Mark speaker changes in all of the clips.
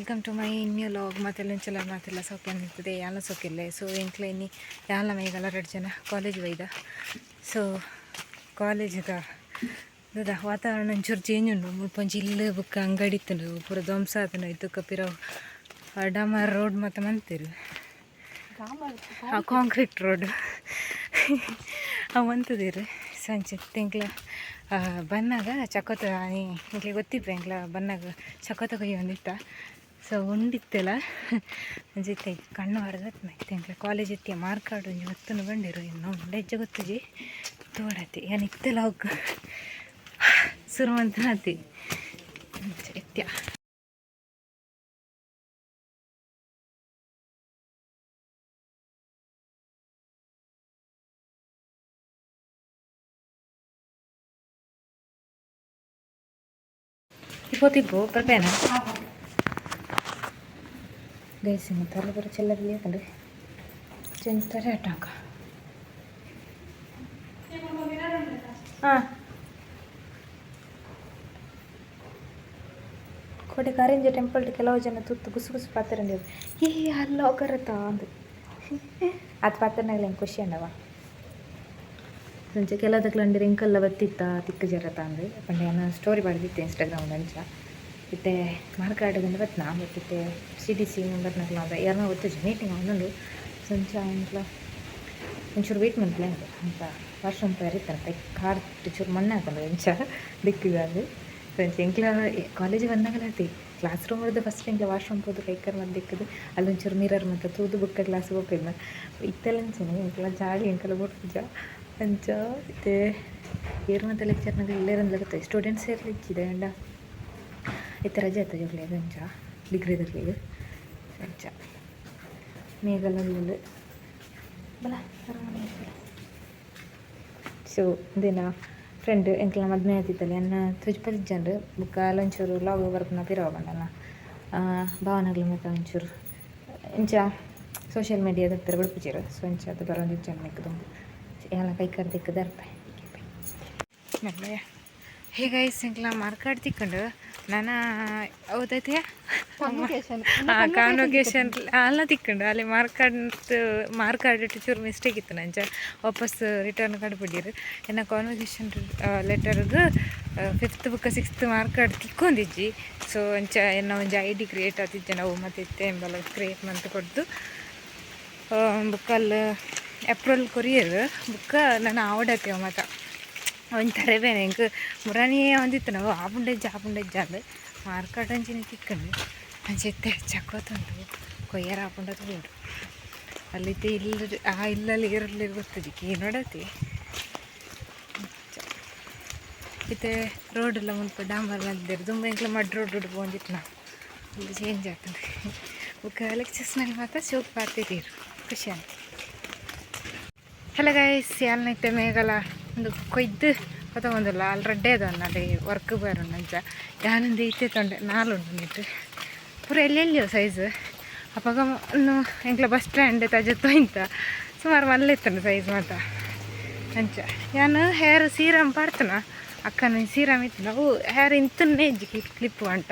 Speaker 1: Welcome to my new vlog ಮತ್ತೆಲ್ಲ ಚಲ ಮಾತೆಲ್ಲ ಸೌಖ್ಯ ನಿಂತಿದೆ. ಯಾಲ ಸೌಖ್ಯಲ್ಲೇ ಸೊ ಎಂಕ್ಲೆ ಇನ್ನಿ ಯಾಲ ಮೈಗೆಲ್ಲ ಎರಡು ಜನ. ಕಾಲೇಜ್ ಒಯ್ದ. ಸೊ ಕಾಲೇಜ್ದ ಇದ ವಾತಾವರಣ ಒಂಚೂರು ಚೇಂಜ್ ಉಂಡು ಮುಲ್ಪೊಂಚಿ ಇಲ್ಲಿ ಬುಕ್ಕ ಅಂಗಡಿ ಇತ್ತುಂಡು ಪೂರ ಧ್ವಂಸ ಆತುಂಡು ಇತ್ತು ಕಪಿರೋ ಡಾಮರ್ ರೋಡ್ ಮತ್ತು ಮಂತಿರು ಕಾಂಕ್ರೀಟ್ ರೋಡ್ ಮಂತದಿರಿ ಸಂಜೆ ತೆಂಕ್ಲ ಬನ್ನಾಗ ಚಕೋತ ಇಂಕ್ಲೆ ಗೊತ್ತಿಪ್ಪ ಎಂಕ್ಲ ಬನ್ನಾಗ ಚಕೋತ ಕೊಯ್ಯ ಒಂದಿತ್ತ ಸೊ, ಉಂಡಿತ್ತಲ್ಲ? ಅಂಜೈತೆ ಕಣ್ಣು ಹೊರದತ್ ಮೈತೆ ಅಂಕ ಕಾಲೇಜ್ ಇತ್ತಿ ಮಾರ್ಕಾಡು ಒಂಜಿ ಹೊತ್ತನ್ನು ಬಂದಿರು. ಇನ್ನು ಉಂಡೆಜ್ಜ ಗೊತ್ತಿಜಿ ತೋಡತಿ ಏನು ಇತ್ತಲ್ಲ ಹೋಗ. ಹತ್ತಿ ಇತ್ಯ ಇಪ್ಪತ್ತಿಪ್ಪು ಬರ್ಬೇನಾ? ಗೈಸ್ ಇಂಥಲ್ಲಿ ಬರೋ ಚೆಲ್ಲದಲ್ಲಿ ಯಾಕಂದ್ರೆ ಚಿಂತಾರೆ ಅಟಾಕ ಹಾಂ. ಕೋಟೆ ಕಾರಂಜ ಟೆಂಪಲ್ ಕೆಲವು ಜನ ತುತ್ತು ಗುಸು ಗುಸು ಪಾತ್ರೆ ಏ ಅಲ್ಲ ಹೋಗರತ್ತ ಅಂದು. ಅದು ಪಾತ್ರೆನಾಗಲಿ ಹೆಂಗೆ ಖುಷಿ ಅಂಡವ ಮುಂಚೆ ಕೆಲದಕ್ಕೆ ಅಂಡಿರಿ ಇಂಕಲ್ಲ ಬತ್ತಿತ್ತ ತಿಕ್ಕ ಜರತಾ ಅಂದ್ರೆ ಪಂಡ ಸ್ಟೋರಿ ಮಾಡಿದ್ದೆ ಇನ್ಸ್ಟಾಗ್ರಾಮ್ ನಂಚ. ಇತ್ತೆ ಮಾರ್ಕಾಡ್ಗಂದು ಬತ್ತು ನಾ ಬತ್ತಿತ್ತೆ ಸಿ ಡಿ ಸಿ ಮೆಂಬರ್ನಾಗ್ಲ ಅದ ಯಾರನ್ನ ಗೊತ್ತು ಮೀಟಿಂಗ್ ಅವನೊಂದು ಸಂಚ ಅಂಕ್ಲ ಒಂಚೂರು ವೆಯ್ಟ್ ಮಾಡ್ಲೆ ಅಂತ ಅಂತ ವಾಶ್ರೂಮ್ ಬರೀತಾನೆ ಕಾರ್ ಚೂರು ಮಣ್ಣು ಹಾಕಲ್ಲ ಎಂಚ ದಿಕ್ಕಿಗಾದು ಫ್ರೆಂಡ್ಸ್ ಎಂಕ್ಲ ಕಾಲೇಜಿಗೆ ಬಂದಾಗಲ್ಲ ಆತಿ ಕ್ಲಾಸ್ ರೂಮ್ ಇರೋದು ಫಸ್ಟ್ ಎಂಕ್ಲ ವಾಶ್ರೂಮ್ ಹೋದು ಕೈಕರ್ ಮಾಡಿ ದಿಕ್ಕದು ಅಲ್ಲೊಂಚೂರು ಮಿರರ್ ಮತ್ತು ತೂದು ಬುಕ್ಕ ಕ್ಲಾಸ್ ಹೋಗಿದ್ನ ಇತ್ತೆಲ್ಲಂಚನೆ ಎಂಕ್ಲ ಜಾಳಿ ಎಂಕಲ ಬಿಡ್ತಿದ್ದ ಅಂಚ ಇದೆ ಏರ್ ಮತ್ತು ಲೆಕ್ಚರ್ನಾಗ ಇಲ್ಲೇ ಗೊತ್ತಾಯ್ತು ಸ್ಟೂಡೆಂಟ್ಸ್ ಇರ್ಲಿಕ್ಕಿದೆ ಅಂಡ. ಇತ್ತೆ ರಜೆ ಆಯ್ತು ಜೋಗ್ಲಿ ಅಂಚ ಡಿಗ್ರಿದಲ್ಲಿ ಅಂಚ ಮೇಘಲಲ್ಲಿ ಬಲ ಸೊ ದಿನ ಫ್ರೆಂಡ್ ಎಂಕ್ಲ ಮದ್ಮೆ ಆತಿತ್ತಲ್ಲಿ ಅನ್ನ ತುಜ್ಪಲ್ ಜನರು ಬುಕ್ಕ ಲಂಚೂರು ಲಾಗ್ ಬರ್ಪುನ ಪಿರವ ಬಂಡಲ್ಲ ಭಾವನೆಗಳು ಮತ್ತು ಒಂಚೂರು ಇಂಚ ಸೋಷಿಯಲ್ ಮೀಡಿಯಾದ ಹತ್ತಿರ ಬಿಡ್ಪಿಚಿರು ಸೊ ಇಂಚ ಅದು ಬರೋದು ಜನ ನಿಕ್ಕದು ಎಲ್ಲ ಕೈ ಕರ್ ಅರ್ಥ. ಹೀಗೈಸ್ ಎಂಕ್ಲ ಮಾರ್ಕಾಡ್ ತಿಕ್ಕೊಂಡು ನಾನು ಆ ಕಾನ್ವೊಕೇಶನ್ ಅಲ್ಲ ತಿಕ್ಕೊಂಡು. ಅಲ್ಲಿ ಮಾರ್ಕ್ ಮಾರ್ಕಾಡ್ ಚೂರು ಮಿಸ್ಟೇಕ್ ಇತ್ತು ನಂಚ ವಾಪಸ್ ರಿಟರ್ನ್ ಕಾರ್ಡ್ ಕಡ್ಬಿಟ್ಟಿರು ಇನ್ನು ಕಾನ್ವೊಕೇಶನ್ ಲೆಟರ್ಗೆ fifth book sixth mark card ತಿಕ್ಕೊಂಡಿಜ್ಜಿ ಸೊ ಅಂಚ ಏನೋ ಒಂದು ಐ ಡಿ ಕ್ರಿಯೇಟ್ ಆತಿದ್ದೆ ನಾವು ಮತ್ತೆ ಇತ್ತೆ ಎಂಬಲ್ಲ ಕ್ರಿಯೇಟ್ ಮಂತ್ ಕೊಡ್ದು. ಬುಕ್ಕಲ್ಲಿ ಏಪ್ರಿಲ್ ಕೊರಿಯರ್. ಬುಕ್ಕ ನಾನು ಆವಡತ್ತೆ ಮಾತ. ಒಂಥರ ಬೇನೆ ಇಂಕ ಮುರಾನಿ ಒಂದಿತ್ತು ನಾವು ಆಪುಂಡೆಜ್ಜ ಆಪುಂಡೆಜ್ಜ ಅಂದು. ಮಾರ್ಕಾಟ್ ಅಂಚಿನ ತಿಕ್ಕಂಡು ಅಂಚಿತ್ತೆ ಚಕ್ಕೋತುಂಟು ಕೊಯ್ಯರ ಆಪುಂಡದು ಉಂಟು. ಅಲ್ಲಿದ್ದೆ ಇಲ್ಲಿ ಆ ಇಲ್ಲಲ್ಲಿ ಇರಲಿ ಗೊತ್ತದಿಕ್ಕೆ ನೋಡತಿ ಇತ್ತೆ ರೋಡ್ ಎಲ್ಲ ಮುಲ್ಪ ಡಾಂಬರ್ ಮದ್ದಿರು ತುಂಬ ಎಂಕ್ಲ ಮಡ್ ರೋಡ್ ಉಡು ಬಂದಿತ್ತು ನಾವು. ಇಲ್ಲಿ ಚೇಂಜ್ ಆಗ್ತದೆ. ಬುಕ್ಕ ಲೆಕ್ಚರ್ಸ್ನಲ್ಲಿ ಮಾತ್ರ ಶೋಕ್ ಪಾತಿದ್ದೀರು ಖುಷಿ ಆಯ್ತು ಹಲೋ ಗೈಸ್ ಯಾಲ್ನೈತೆ ಮೇಘಲ ಒಂದು ಕೊಯ್ದು ಪತವೊಂದು ಲಾಲ್ ರೆಡ್ಡೆ ಅದ ಅಲ್ಲಿ ವರ್ಕ್ ಬರೋಣ ಅಂಜ ಯಾನೊಂದು ಇತ್ತೆ ತೊಂಡೆ ನಾಲುಂಡು ನೀಟು ಪೂರ ಎಲ್ಲೆಲ್ಲಿಯೋ ಸೈಜ್ ಅಪ್ಪಾಗ ಒಂದು ಎಂಕ್ಲ ಬಸ್ ಸ್ಟ್ಯಾಂಡ್ ತಜತ್ತು ಇಂತ ಸುಮಾರು ಮಲ್ಲ ಇತ್ತು ಸೈಜ್ ಮಾತ ಅಂಚ. ಯಾನು ಹೇರ್ ಸೀರಮ್ ಪಾಡ್ತನ, ಅಕ್ಕನ ಸೀರಮ್ ಇತ್ತು. ನಾವು ಹೇರ್ ಇಂತನ್ನೇ ಇಜ್ಜಿ ಕ್ಲಿಪ್ ಅಂಟ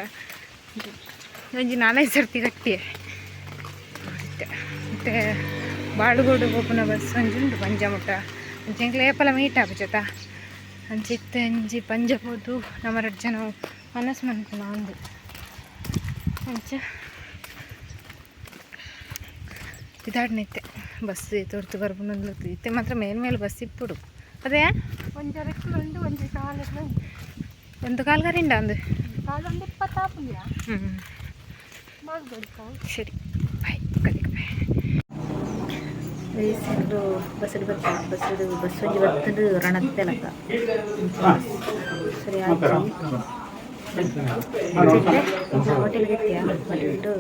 Speaker 1: ಒಂಜಿ ನಾನೇ ಸರ್ತಿ ಕಟ್ಟಿಯೇ ಮತ್ತೆ ಬಾಳುಗೋಡು ಗೋಪುನ ಬಸ್ ಒಂಜುಂಡು ಪಂಜಮುಟ ಅಂಚೆಂಕ್ಲ ಏಪಲ ಮೀಟ್ ಆಪುಜತ ಅಂಚಿತ್ತೆ ಅಂಜಿ ಪಂಜ ಹೋದು ನಮ್ಮ ಎರಡು ಜನ ಮನಸ್ಸು ಮನ್ಪುನ ಒಂದು ಅಂಚ. ಇದಾಡ್ನಿತ್ತೆ ಬಸ್ ತೋರ್ತು ಬರ್ಬುನೊಂದು ಇತ್ತೆ ಮಾತ್ರ ಮೇಲ್ಮೇಲೆ ಬಸ್ ಇಪ್ಪುಡು. ಅದೇ?
Speaker 2: ಒಂದು ಒಂಜರಕ್ಲುಂಡು ಒಂಜಿ ಕಾಲ
Speaker 1: ಒಂದು ಕಾಲ್ಗಾರಿಂದ ಅಂದು?
Speaker 2: ಕಾಲೊಂದು ಇಪ್ಪತ್ತಾಪುಂಡ
Speaker 1: ಹ್ಞೂ
Speaker 2: ಮಾಡ್ಬೇಕು
Speaker 1: ಸರಿ. ಬಾಯ್. ಕಲಿಗೆ ಬಾಯ್ ರೀಸೆಂಟು ಬಸ್ಸಲ್ಲಿ ಬರ್ತಾ ಬಸ್ಸದು ಬಸ್ ಒಂಜಿ ಬರ್ತದು ರಣತ್ತೆಲಕ ಸರಿ ಆಯ್ತು. ಹೋಟೆಲ್ಗೆ ಎತ್ತಿಯ ಹೋಟೆಲ್ಟು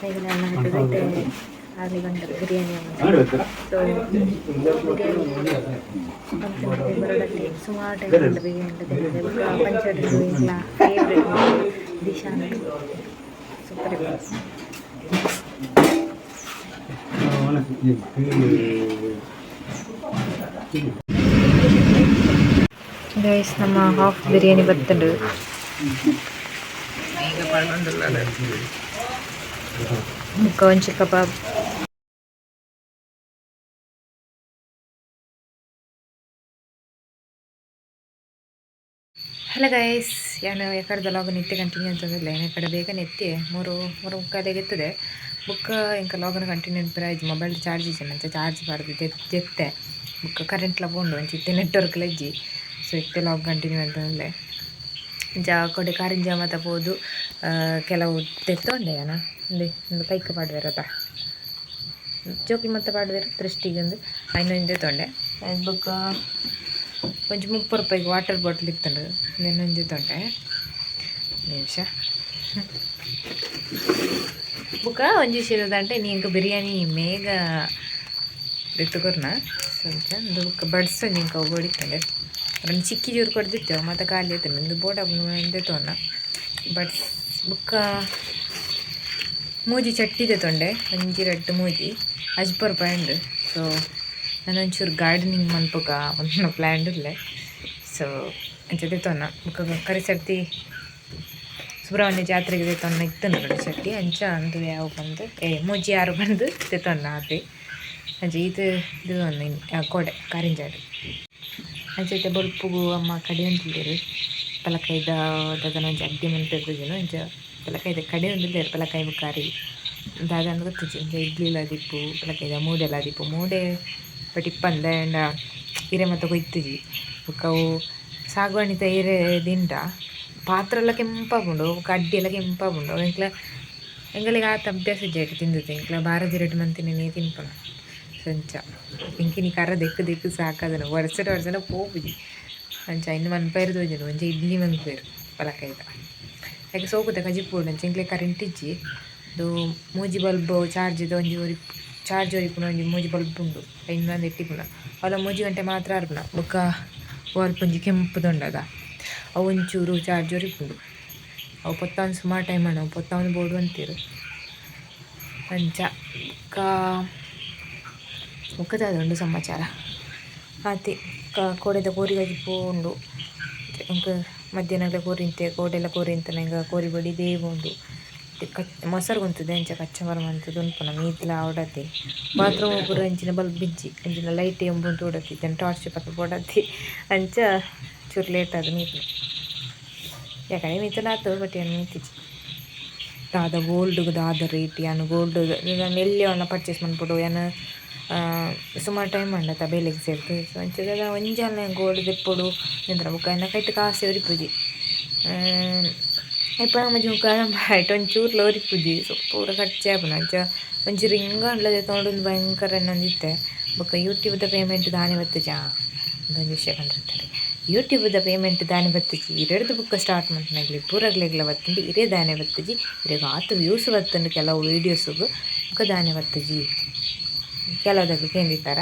Speaker 1: ಬೇಗನೆ ಎಲ್ಲ ಹಿಡಿದೈತೆ ಆಗಲಿ ಬಂದ. ಬಿರಿಯಾನಿ ಸೊ ಬಿರಿಯಾನಿ ಸುಮಾರು ಟೈಮ್ ಉಂಟು ಬಿರಿಯಾನಿ ಪಂಚವಟಿ ಇಲ್ಲ ಫೇವ್ರೆಟ್ ದಿಶಾ ಸೂಪರ್ ಗೈಸ್ ನಮ್ಮ ಹಾಫ್ ಬಿರಿಯಾನಿ ಬರ್ತಂಡು ಬೊಕ್ಕ ಒಂಚಿ ಹಲೋ ಗೈಸ್ ಯಾನು ಯಾಕಡೆ ಲಾಗ್ ನಿತ್ಯ ಕಂಟಿನ್ಯೂ ಅಂತಂದಿಲ್ಲ ಏನೇ ಕಡೆ ಬೇಗ ನೆತ್ತಿ ಮೂರು ಮೂರು ಮುಕ್ಕಾಲಾಗಿರ್ತದೆ ಬುಕ್ ಇಂಕ ಲಾಗನ್ ಕಂಟಿನ್ಯೂ ಇಬ್ಬರ ಮೊಬೈಲ್ ಚಾರ್ಜ್ ಇಜ್ಜಿ ಚಾರ್ಜ್ ಬಾರ್ದು ಜೆತ್ತೆ. ಬುಕ್ ಕರೆಂಟ್ ಬೋಂಡು ಒಂಚಿ ಇತ್ತೆ ನೆಟ್ವರ್ಕ್ ಲಜ್ಜಿ ಸೊ ಇತ್ತೆ ಲಾಗ್ ಕಂಟಿನ್ಯೂ ಅಂತಂದ್ರೆ ಜಾ ಕೊಡೆ ಕಾರಿನ ಮಾತ ಪೋದು. ಆ, ಕೆಲವು ತೆತ್ತೊಂಡೆ ಅಣ್ಣ ಒಂದು ಒಂದು ಕೈಕ ಪಾಡ್ದಿರತ್ತ ಜೋಕಿ ಮತ್ತೆ ಪಾಡ್ದಿರ ದೃಷ್ಟಿಗೆ ಒಂದು ಐನೊಂದು ತೊಂಡೆ. ಬುಕ್ಕ కొంచెం ముప్పై రూపాయకి ವಾಟರ್ బాటిల్ ఇస్తాడు నేను అందితుంటే నిమిష ಬುಕ್ಕ, ಒಂಜಿ ಸಿರೋದಂಟೆ ನೀ ಇಂಕ ಬಿರಿಯಾನಿ ಮೇಗ ಎತ್ತುಕೊರ್ನ ಸ್ವಲ್ಪ ಒಂದು ಬುಕ್ಕ ಬಡ್ಸ ನಿಂಕ ಹೊಡಿತಂಡೆ ಅವ್ರನ್ನ ಚಿಕ್ಕಿ ಜೂರು ಕೊಡ್ದಿತ್ತೇವೆ ಮತ್ತು ಖಾಲಿ ಐತೆ ನಿಂದು ಬೋಟ ತೊಂಡ ಬಡ್ಸ್, ಬುಕ್ಕ ಮೂಜಿ ಚಟ್ಟಿ ತೊಂಡೆ, ಒಂಜಿ ರಡ್ಡು ಮೂಜಿ ಅಜ್ಬರ್ ರೂಪಾಯಿ ಉಂಡು ಸೊ ನಾನು ಒಂಚೂರು ಗಾರ್ಡನಿಂಗ್ ಮನ್ಪುಗ ಒಂದು ಪ್ಲ್ಯಾನ್ ಇರಲೇ. ಸೊ ಅಂಚದೆ ತೊನ್ನ ಬೊಕ ಕರಿ ಸರ್ತಿ ಸುಬ್ರಹ್ಮಣ್ಯ ಜಾತ್ರೆಗೆ ತೆತ್ತೊನ್ನ ಇತ್ತನ ಕಡೆ ಸರ್ತಿ ಅಂಚ ಅಂದು ಯಾವ ಬಂದು, ಏ, ಮೂಜಿ ಯಾರು ಬಂದು ತೆತ್ತೊನ್ನ ಆಪಿ ಅಂಚ ಇದು ಇದು ಒಂದು ಕೊಡೆ, ಕಾರಿಂಜಾಡು. ಅಂಚೈತೆ ಬೊಲ್ಪುಗು ಅಮ್ಮ ಕಡೆ ಅಂತಿದ್ದೀರಿ ಪಲಕೈದ ದಾದನ ಒಂಜಿ ಅಡ್ಡಿ ಮನ್ಪೆರ್ದಿದ್ದೇನು ಇಂಚ ಪಲಕೈದ ಕಡೆ ಒಂದಿದ್ದೇರು ಪಲಕೈ ಬುಕ್ಕಾರಿ ದಾದನ ಗೊತ್ತಿಜ್ಜಿ ಇಂಚ ಇಡ್ಲಿಲ ದಿಪ್ಪು ಪಲಕೈದ ಮೂಡೆಲ ದಿಪ್ಪು ಮೂಡೆ ಬಟ್ ಇಪ್ಪಂದ ಎಂಡ ಹಿರೆ ಮತ್ತೆ ಕೊಯ್ತಿಜಿ. ಅವು ಸಾಗುವಣಿತ ತೈರೆ ದಿಂಡ ಪಾತ್ರ ಎಲ್ಲ ಕೆಂಪಾಗುಂಡು ಕಡ್ಡಿ ಎಲ್ಲ ಕೆಂಪಾಗುಂಡು. ಎಂಕ್ಲ, ಎಂಗಳಿಗೆ ಆತ ಅಭ್ಯಾಸ ಇಜ್ಜಾಯ್ತು ತಿಂದಿದ್ದೆ. ಎಂಕ್ಲ ಬಾರದಿ ರೆಡ್ ಮಂತಿನ ನೀ ತಿನ್ಪಣ ಸಂಚ. ಇಂಕಿನಿ ಕರ ದೆಕ್ಕು ದೆಕ್ಕು ಸಾಕದನ. ವರ್ಷದ ವರ್ಷನ ಪೋಪುಜಿ. ಅಂಚ ಇನ್ನು ಮನ್ಪೈರು ತೋಜನು ಒಂಚ ಇಡ್ಲಿ ಮನ್ಪೈರು ಪಲಕೈದ ಯಾಕೆ ಸೋಕುತ್ತೆ ಕಜಿಪೋಡು ಅಂಚ ಎಂಕ್ಲೆ ಕರೆಂಟ್ ಇಜ್ಜಿ. ಅದು ಮೂಜಿ ಬಲ್ಬ್ ಚಾರ್ಜ್ ಒಂಜಿ ಒರಿ ಚಾರ್ಜ್ ಮೂಜಿ ಬಲ್ಬ್ ಉಂಡು ಇನ್ನೊಂದು ಇಟ್ಟಿಪುನ ಅವಲ ಮೂಜಿ ಗಂಟೆ ಮಾತ್ರ ಅರ್ಪುನ ಬೊಕ್ಕ ಒಲ್ಪ ಒಂಜಿ ಕೆಂಪುದೊಂಡದ ಅವ ಒಂಚೂರು ಚಾರ್ಜ್ ಒರಿಪುಂಡು ಅವು ಪೊತ್ತವನ್ ಸುಮಾರು ಟೈಮ್ ಅಣ್ಣ ಪೊತ್ತಾವನ್ ಬೋರ್ಡು ಅಂತೀರು ಅಂಚ ಕಾ ಮುಖದಾದುಂಡು ಸಮಾಚಾರ ಆತಿ ಕೋಡೆದ ಕೋರಿ ಪೋಂಡು ಇಂಕ ಮಧ್ಯಾಹ್ನದ ಕೋರಿಂತೆ ಕೋಡೆಲ್ಲ ಕೋರಿಂತನ ಇಂಕ ಕೋರಿ ಬಡಿ ದೇವುಂಡು ಕಚ್ ಮೊಸರು ಕುಂತದೆ ಅಂಚ ಕಚ್ಚ ಮರ ಮಂತದ ಉಂಪುನ ಮೀತ್ಲ ಆವಡತಿ ಬಾತ್ರೂಮ್ ಪೂರ ಅಂಚಿನ ಬಲ್ಬ್ ಬಿಜ್ಜಿ. ಅಂಚಿನ ಲೈಟ್ ಎಂಬುಂಟು ಓಡತಿ ಜನ ಟಾರ್ಚ್ ಪಕ್ಕ ಓಡತಿ ಅಂಚ ಚೂರು ಲೇಟ್ ಅದು ಮೀತ್ಲ ಯಾಕಂದ್ರೆ ಮೀತಲ ಬಟ್ ಏನು ಮೀತಿಜಿ ದಾದ ಗೋಲ್ಡ್ ದಾದ ರೇಟ್ ಯಾನು ಗೋಲ್ಡ್ ನಾನು ಎಲ್ಲಿ ಪರ್ಚೇಸ್ ಮಾಡ್ಬಿಡು. ಏನು ಸುಮಾರು ಟೈಮ್ ಮಾಡತ್ತ ಬೇಲೆಗೆ ಸೇರ್ತು ಅಂಚದಾಗ ಅಂಚದ ಒಂಜಾಲ ಗೋಲ್ಡ್ ತೆಪ್ಪೊಡು ನಿಂದ್ರ ಎನ್ನ ಕೈಟ್ ಕಾಸು ಒರಿಪುಜಿ ಇಪ್ಪ ಮಜ್ಜಿ ಮುಖ ಬೈಟ್ ಒಂಚೂರು ಲೋರಿಪುಜಿ ಸೊ ಪೂರ ಖರ್ಚೆ ಆಪುನ ಅಂಚ ಒಂಚಿ ರಿಂಗ ಅಂಡ್ಲದೆ ತೊಗೊಂಡು ಭಯಂಕರ ಅನ್ನೊಂದಿತ್ತೆ ಬೊಕ್ಕ ಯೂಟ್ಯೂಬ್ದ ಪೇಮೆಂಟ್ ದಾನಿ ಬತ್ತಜಾ ಅದೊಂದು ವಿಷಯ ಕಂಡಿರ್ತಾರೆ ಯೂಟ್ಯೂಬ್ದ ಪೇಮೆಂಟ್ ದಾನಿ ಬತ್ತಜಿ ಇರೆಡ್ದು ಬುಕ್ಕ ಸ್ಟಾರ್ಟ್ ಮಾಡ್ನಾಗ್ಲಿ ಪೂರಗ್ಲೆಗ್ಲ ಬತ್ತಂಡು ಇರೇ ದಾನೆ ಬತ್ತಜಿ ಇರೆಗ ಆತು ವ್ಯೂಸ್ ಬತ್ತಂಡು ಕೆಲವು ವೀಡಿಯೋಸ್ಗು ಬುಕ್ಕ ದಾನೆ ಬತ್ತಜಿ ಕೆಲವುದಕ್ಕೆ ಕೇಂದಿತ್ತಾರ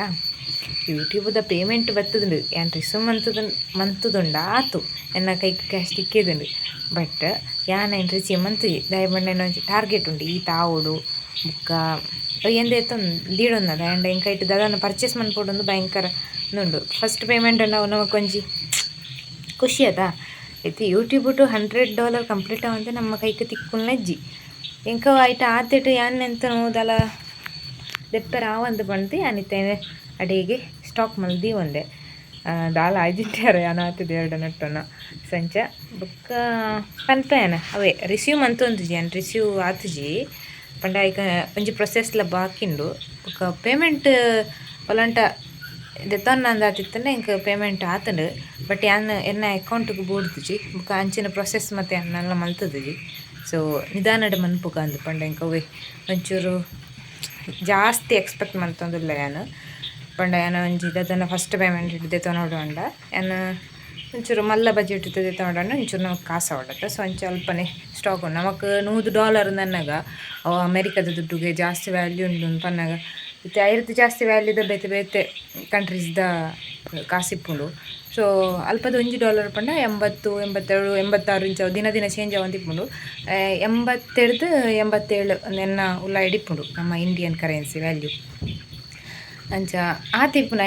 Speaker 1: ಯೂಟ್ಯೂಬ್ದ ಪೇಮೆಂಟ್ ಬತ್ತದುಂಡು ಏನು ರಿಸು ಮಂತದ ಮಂತದುಂಡು ಆತು ಎನ್ನ ಕೈ ಕ್ಯಾಶ್ ತಿಕ್ಕಿದುಂಡು ಬಟ್ ಯಾನ ಏನು ರಿಸಿ ಮಂತುಜಿ ದಯಬಣ್ಣ ಒಂಚಿ ಟಾರ್ಗೆಟ್ ಉಂಡು. ಈ ತಾವುಡು, ಬುಕ್ಕ ಎಂದ ಎತ್ತ ದೀಡೊಂದದ ಆ್ಯಂಡ್ ಎಂಕ ಇಟ್ಟು ಅದನ್ನು ಪರ್ಚೇಸ್ ಮಾಡ್ಕೊಡೊಂದು ಭಯಂಕರ ಉಂಡು ಫಸ್ಟ್ ಪೇಮೆಂಟ್ ನಾವು ನಮಗೆ ಕೊಂಚಿ ಖುಷಿ ಅದ. ಐತಿ YouTube two hundred dollar complete ಅವಂತೆ ನಮ್ಮ ಕೈಗೆ ತಿಕ್ಕುಲ್ನ ಅಜ್ಜಿ ಎಂಕ ಐಟ ಆತಿಟ್ಟು ಯಾನ್ ಎಂತ ನೋದಲ್ಲ ದೆಪ್ಪರ ಆವಂದು ಬಂದು ಯಾನಿತ್ತೇನೆ ಅಡಿಗೆ. ಸ್ಟಾಕ್ ಮಲ್ದಿ ಒಂದೆ. ದಾಲ್ ಆಯ್ದಿಟ್ಟಾರೆ ಆತಿದ್ದು ಎರಡು ನಟ್ಟನ ಸಂಚ ಬುಕ್ಕ ಪನ್ಪೇನ ಅವೇ ರಿಸೀವ್ ಮಂತೊಂದುಜಿ ಅನ್ ರಿಸೀವ್ ಆತುಜಿ ಪಂಡ ಈಗ ಒಂಜಿ ಪ್ರೊಸೆಸ್ಲ ಬಾಕಿಂಡು ಬುಕ್ಕ ಪೇಮೆಂಟ್, ಒಲಂಟ ದೆತ್ತೊನ್ನ ಅಂದಾತಿತ್ತಂಡೆ ಇಂಕ ಪೇಮೆಂಟ್ ಆತಂಡು ಬಟ್ ಯಾನ್ ಎನ್ನ ಅಕೌಂಟ್ಗೆ ಬೋಡ್ದುಜಿ ಬುಕ್ಕ ಅಂಚಿನ ಪ್ರೊಸೆಸ್ ಮತ್ತೆ ಅನ್ನೆಲ್ಲ ಮಲ್ತದುಜಿ ಸೊ, ನಿಧಾನಡ್ ಮನ್ಪುಗ ಅಂದು ಪಂಡ ಇಂಕ ಅವೇ, ಒಂಚೂರು ಜಾಸ್ತಿ ಎಕ್ಸ್ಪೆಕ್ಟ್ ಮಂತೊಂದುಲ್ಲ ಯಾನು. ಪಂಡ ಏನ ಒಂಜಿ ದದನ ಫಸ್ಟ್ ಪೇಮೆಂಟ್ ಹಿಡ್ದೆ ತೊನೊಡಂಡ ಏನ ಒಂಚೂರು ಮಲ್ಲ ಬಜೆಟ್ ಇರ್ತದೆ ತೊಗೊಂಡ ಒಂಚೂರು ನಮಗೆ ಕಾಸು ಹೊಡತ್ತೆ ಸೊ ಒಂಚು ಅಲ್ಪನೆ ಸ್ಟಾಕ್ ಉಂಡು ನಮಕ್ ನೂರು ಡಾಲರ್ ನನ್ನಾಗ ಅವು ಅಮೆರಿಕದ ದುಡ್ಡುಗೆ ಜಾಸ್ತಿ ವ್ಯಾಲ್ಯೂ ಉಂಡು ಪನ್ನಾಗ ಇತ್ತೆ ಐರತ್ತು ಜಾಸ್ತಿ ವ್ಯಾಲ್ಯೂದ ಬೇತೆ ಬೇತೆ ಕಂಟ್ರೀಸ್ದ ಕಾಸಿಪ್ಪುಂಡು. ಸೊ ಅಲ್ಪದ ಒಂಜಿ ಡಾಲರ್ ಪಂಡ ಎಂಬತ್ತು, ಎಂಬತ್ತೇಳು, ಎಂಬತ್ತಾರು ಇಂಚ ದಿನ ದಿನ ಚೇಂಜ್ ಆವಂತಿಪ್ಪುಂಡು ಎಂಬತ್ತೆರಡು ಎಂಬತ್ತೇಳು ನೆನ್ನ ಉಲ್ಲ ಇಡಿಪ್ಪುಂಡು ನಮ್ಮ ಇಂಡಿಯನ್ ಕರೆನ್ಸಿ ವ್ಯಾಲ್ಯೂ ಅಂಚ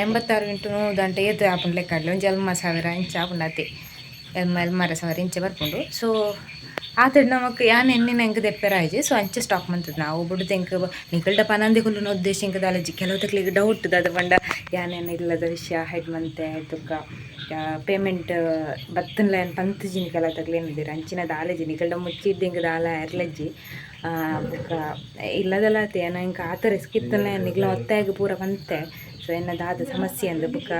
Speaker 1: ಎಂಬತ್ತಾರು ಇಂಟು ನೂದಂಟೆ ಏತು ಆಪುಂಡು ಲೆಕ್ಕ ಆಡ್ಲಿ ಒಂಜಿ ಎಲ್ಮ ಸಾವಿರ ಇಂಚ ಆಪುಂಡು ಆತೆ. ಎಲ್ಮ ಎಲ್ಮರ ಸಾವಿರ ಇಂಚ ಬರ್ಪುಂಡು ಸೊ ಆತಡ್ ನಮಕ್ ಯಾನೆ ಎಣ್ಣೆನ ಎಂಕ್ ದೆಪ್ಪೆರಾಯ್ಜಿ ಸೊ ಅಂಚೆ ಸ್ಟಾಕ್ ಮಂತದ್ ನಾವು. ಬುಡುದು ಎಂಕ್ ನಿಕಲ್ಡ ಪನಂದಿ ಕುಲ್ಲುನ ಉದ್ದೇಶ ಎಂಕ್ ದಾಲಜಿ ಕೆಲವು ತಕ್ಲಿಗೆ ಡೌಟ್ ದಾದ ಪಂಡ ಯಾನೇನು ಇಲ್ಲದ ವಿಷಯ ಹೆಡ್ ಮಂತೆ ತುಕ್ಕ ಪೇಮೆಂಟ್ ಬತ್ತನ್ಲ ಏನು ಪಂತಜಿ ನಿಕಲ ತಕ್ಲೇನಿದ್ದೀರ ಅಂಚಿನ ದಾಲಜಿ ನಿಕಲ್ಡ ಮುಚ್ಚಿದ್ದು ಎಂಕ್ ದಾಲ ಎರ್ಲಜ್ಜಿ ಬೊಕ್ಕ ಇಲ್ಲದಲ್ಲ ಆತ ಇತ್ತಲ್ಲ ನಿಗ್ಲ ಒತ್ತಾಗ ಪೂರ ಬಂತೆ. ಸೊ ಎನ್ನದಾದ ಸಮಸ್ಯೆ ಅಂದ ಬೊಕ,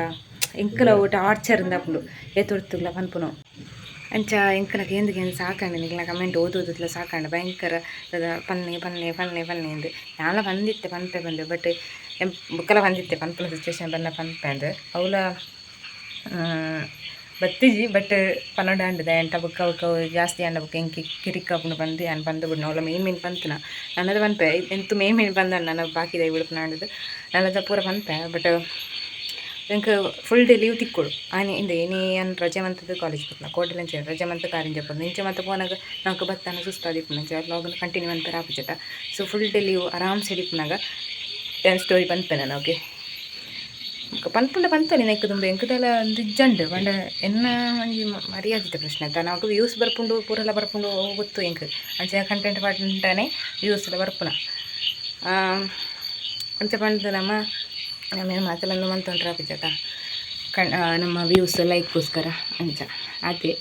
Speaker 1: ಎಂಕಲ ಆರ್ಚರ್ ಇಂದಾಪುಂಡು ಏತೊಡ್ತುಗ್ಲ ಪನ್ಪುನು ಅಂಚ ಎಂಕನಕ್ಕೆ ಎಂದಕ್ಕೆ ಗೇಂದ್ ಸಾಕಂಡು ನಿಗ್ಲ ಕಮೆಂಟ್ ಓದೋದಿಲ್ಲ ಸಾಕಂಡು. ಭಯಂಕರ ಪನ್ನೆ ಪನ್ನೆ ಪನ್ನೆ ಪನ್ನೆ ಎಂದು. ನಾಲ ಬಂದಿತ್ತೆ ಪನ್ಪೆ ಬಂದು, ಬಟ್ ಬುಕ್ಕಲ ಬಂದಿತ್ತೆ ಪನ್ಪುನ ಸಿಚುವೇಶನ್ ಬಂದ ಪನ್ಪೆ ಅಂದು. ಅವಳ ಬತ್ತಿಜಿ ಬಟ್ ಪನ್ನೊಡ ಅಂಡದ ಎಂಟ ಬುಕ್ಕ ಬುಕ್ಕ ಜಾಸ್ತಿ ಅಂಡ ಬುಕ್ಕ ಹೆಂಗೆ ಕಿರಿಕ ಪುನ ಬಂದು ನಾನು ಬಂದು ಬಿಡ್ನ ಅವಳ ಮೇನ್ ಮೀನು ಬಂತನ ನನ್ನದು ಪನ್ಪೆ ಎಂತು ಮೇನ್ ಮೀನು ಬಂದ ಬಾಕಿ ಬಾಕಿದ ಬಿಡುಪು ನಾಡದು ನನ್ನದ ಪೂರ ಪನ್ಪೆ ಬಟ್ ಎಂಕ್ ಫುಲ್ ಡೇ ಲೀವ್ ತಿಕ್ಕೊಡು. ಆನೆ ಇಂದ ಏನೇ ಅನ್ ರಜೆ ಮಂತದ ಕಾಲೇಜ್ ಬರ್ತನ ಕೋಟೆಲ್ ಅಂಚೆ ರಜೆ ಮಂತ ಕಾರಿಂಜ ಬಂದು ಇಂಚೆ ಮತ್ತೆ ಪೋನಾಗ ನಾಲ್ಕು ಬತ್ತಾನ ಸುಸ್ತಾದಿಪ್ಪುನಂಚೆ ಲಾಗನ್ ಕಂಟಿನ್ಯೂ ಅಂತ ರಾಪುಜಟ ಸೊ ಫುಲ್ ಡೇ ಲೀವ್ ಆರಾಮ್ಸೆ ಹಿಡಿಪ್ನಾಗ ಸ್ಟೋರಿ ಪನ್ಪೆನ ಓಕೆ ಪನ್ಪನೆ ನೆಕ್ ತುಂಬ ಎಂಕದೆಲ್ಲ ದಿಜ್ಜಂಡು ಪಂಡ ಎನ್ನ ಒಂಜಿ ಮರ್ಯಾದಿತ ಪ್ರಶ್ನೆ. ಅಂತ ನಾವು ವ್ಯೂಸ್ ಬರ್ಪುಂಡು ಪೂರೆಲ್ಲ ಬರ್ಪುಂಡು ಗೊತ್ತು ಎಂಕ್ ಅಂಚೆ ಕಂಟೆಂಟ್ ಪಂಡನೆ ವ್ಯೂಸ್ ಎಲ್ಲ ಬರ್ಪುನ. ಅಂಚೆ ಪಂಡ ನಮ್ಮ ನಮ್ಮೇನು ಮಾತಲ್ಲ ಮಂತೊಂಡ್ರ ಪಿಜಟ ಕಣ್ ನಮ್ಮ ವ್ಯೂಸ್ ಲೈಕ್ಗೋಸ್ಕರ ಅಂಚ. ಅದೇ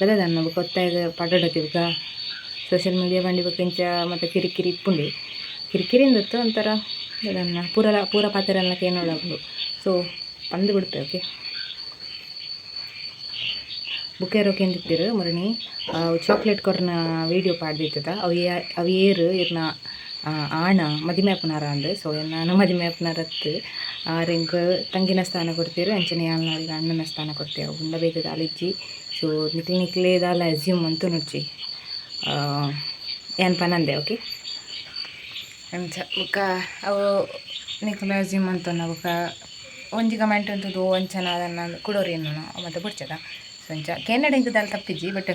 Speaker 1: ಗದದ ನಮ್ಮ ಗೊತ್ತಾಗ ಪಡೋಡತಿಗ ಸೋಷಿಯಲ್ ಮೀಡಿಯಾ ಬಂಡಿ ಇಂಚ ಮತ್ತು ಕಿರಿಕಿರಿ ಇಪ್ಪುಂಡಿ. ಕಿರಿಕಿರಿ ಒಂಥರ ಅದನ್ನು ಪೂರ ಪೂರ ಪಾತ್ರೆಲ್ಲ ಕೇನೊಳಗು ಸೊ ಬಂದು ಬಿಡ್ತೆ ಓಕೆ ಬುಕ್ಕೇರೋಕೆ ಎಂದಿತ್ತಿರು ಮುರಣಿ ಚಾಕ್ಲೇಟ್ ಕೊರ್ನ ವೀಡಿಯೋ ಪಾಡ್ದಿತ್ತದ ಅವು ಯಾ- ಅವು ಏರು ಇರ್ನ ಆ, ಆಣ ಮದಿಮೆ ಪುನರ ಅಂದು ಸೊ ನಾನು ಮದಿಮೆ ಪುನರತ್ತು ಆರೆಂಕ್ ತಂಗಿನ ಸ್ಥಾನ ಕೊಡ್ತೀರು ಅಂಚನೆ ಯಾಲ್ನಾಳಿಗೆ ಅಣ್ಣನ ಸ್ಥಾನ ಕೊಡ್ತೇವೆ ಉಂಡ ಬೇಕದ ಅಲಿಜ್ಜಿ ಸೊ ನಿಕ್ಲಿ ನಿಕ್ಲೇದಾಲ ಅಸ್ಯೂಮ್ ಅಂತೂ ನುಚ್ಚಿ ಏನು ಪನಂದೆ ಓಕೆ ಅಂಚ ಬುಕ್ಕ ಅವು ನಿಕ್ಲ ಅಸ್ಯೂಮ್ ಅಂತ ಬುಕ್ಕ ಒಂಜಿ ಕಮೆಂಟ್ ಅಂತದ್ದು ಒಂಚನ ಅದನ್ನು ಕೊಡೋರಿ ನಾನು ಮತ್ತೆ ಬಿಡ್ಚದ ಸಂಚ ಕೆನ್ನಡ ತಪ್ಪಿಜಿ ತಪ್ಪಿಜ್ಜಿ ಬಟ್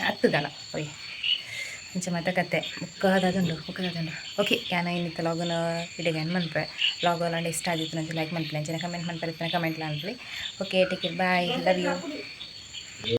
Speaker 1: ಹತ್ತದಲ್ಲ ಓಯ್. ಅಂಚೆ ಮತ್ತೆ ಕತೆ ಬುಕ್ಕದಾದುಂಡು ಬುಕ್ಕದಾದುಂಡು ಓಕೆ ಯಾನ ಏನಿತ್ತು ಲಾಗನ್ ವಿಡಿಯೋಗೆ ಏನು ಮನ್ಪೆ ಲಾಗ್ ಎಲ್ಲ ಇಷ್ಟ ಆದಿತ್ತು ನಂಗೆ ಲೈಕ್ ಮನ್ಪಿಲ್ಲ ಅಂಚೆ ಕಮೆಂಟ್ ಮನ್ಪೆ ಕಮೆಂಟ್ ಅನ್ರಿ okay take it bye love you